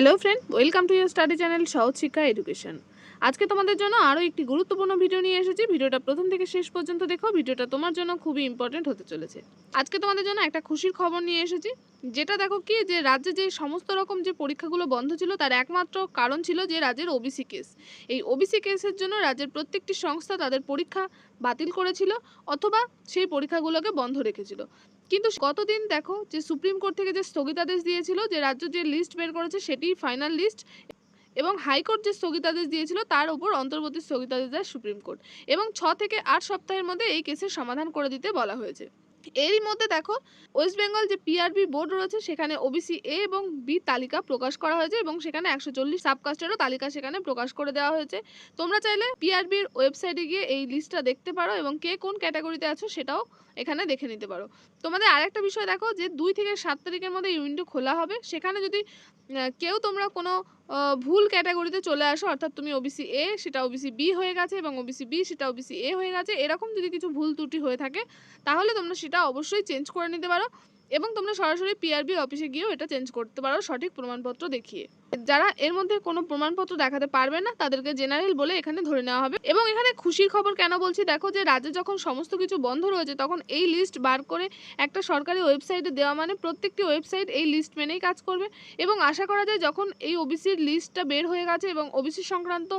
Hello friend welcome to year study channel সহজ শিক্ষা education আজকে তোমাদের জন্য আরও একটি গুরুত্বপূর্ণ ভিডিও নিয়ে এসেছি। ভিডিওটা প্রথম থেকে শেষ পর্যন্ত দেখো, ভিডিওটা তোমার জন্য খুবই ইম্পর্টেন্ট হতে চলেছে। আজকে তোমাদের জন্য একটা খুশির খবর নিয়ে এসেছি। যেটা দেখো কি, যে রাজ্যে যে সমস্ত রকম যে পরীক্ষাগুলো বন্ধ ছিল, তার একমাত্র কারণ ছিল যে রাজ্যের ওবিসি কেস এই ওবিসি কেসের জন্য রাজ্যের প্রত্যেকটি সংস্থা তাদের পরীক্ষা বাতিল করেছিল, অথবা সেই পরীক্ষাগুলোকে বন্ধ রেখেছিল। কিন্তু গতদিন দেখো, যে সুপ্রিম কোর্ট থেকে যে স্থগিতাদেশ দিয়েছিল, যে রাজ্য যে লিস্ট বের করেছে সেটি ফাইনাল লিস্ট এবং হাইকোর্ট যে স্থগিতাদেশ দিয়েছিল, তার উপর অন্তর্বর্তী স্থগিতাদেশ দেয় সুপ্রিম কোর্ট এবং ছ থেকে আট সপ্তাহের মধ্যে এই কেসের সমাধান করে দিতে বলা হয়েছে। এরই মধ্যে দেখো ওয়েস্ট বেঙ্গল যে পিআরবি বোর্ড রয়েছে, সেখানে ওবিসি এ এবং বি তালিকা প্রকাশ করা হয়েছে এবং সেখানে একশো চল্লিশ সাবকাস্টেরও তালিকা সেখানে প্রকাশ করে দেওয়া হয়েছে। তোমরা চাইলে পিআরবির ওয়েবসাইটে গিয়ে এই লিস্টটা দেখতে পারো এবং কে কোন ক্যাটাগরিতে আছো সেটাও এখানে দেখে নিতে পারো। তোমাদের আরেকটা বিষয় দেখো, যে দুই থেকে সাত তারিখের মধ্যে এই উইন্ডো খোলা হবে। সেখানে যদি কেউ তোমরা কোনো ভুল ক্যাটাগরিতে চলে আসো, অর্থাৎ তুমি ওবিসি এ সেটা ওবিসি বি হয়ে গেছে এবং ওবিসি বি সেটা ওবিসি এ হয়ে গেছে। এরকম যদি কিছু ভুল ত্রুটি হয়ে থাকে, তাহলে তোমরা সেটা অবশ্যই চেঞ্জ করে নিতে পারো। এবং তোমরা সরাসরি পিআরবি অফিসে গিয়েও এটা চেঞ্জ করতে পারো, সঠিক প্রমাণপত্র দেখিয়ে। যারা এর মধ্যে কোনো প্রমাণপত্র দেখাতে পারবে না, তাদেরকে জেনারেল বলে এখানে ধরে নেওয়া হবে। এবং এখানে খুশির খবর কেন বলছি? দেখো যে রাজ্যে যখন সমস্ত কিছু বন্ধ রয়েছে, তখন এই লিস্ট বার করে একটা সরকারি ওয়েবসাইটে দেওয়া মানে প্রত্যেকটি ওয়েবসাইট এই লিস্ট মেনেই কাজ করবে। এবং আশা করা যায় যখন এই ওবিসির লিস্টটা বের হয়ে গেছে এবং ওবিসি সংক্রান্ত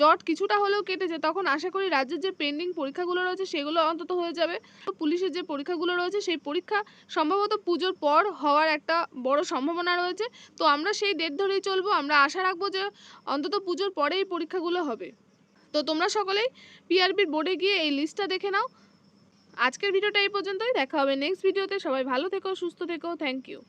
জট কিছুটা হলেও কেটেছে, তখন আশা করি রাজ্যের যে পেন্ডিং পরীক্ষাগুলো রয়েছে, সেগুলো অন্তত হয়ে যাবে। পুলিশের যে পরীক্ষাগুলো রয়েছে, সেই পরীক্ষা সম্ভবত পুজোর পর হওয়ার একটা বড় সম্ভাবনা রয়েছে। তো আমরা সেই ডেট ধরেই চলবো। আমরা আশা রাখব যে অন্তত পুজোর পরেই পরীক্ষাগুলো হবে। তো তোমরা সকলেই পিআরবির বোর্ডে গিয়ে এই লিস্টটা দেখে নাও। আজকের ভিডিওটা এই পর্যন্তই। দেখা হবে নেক্সট ভিডিওতে সবাই ভালো থেকো, সুস্থ থেকো। Thank you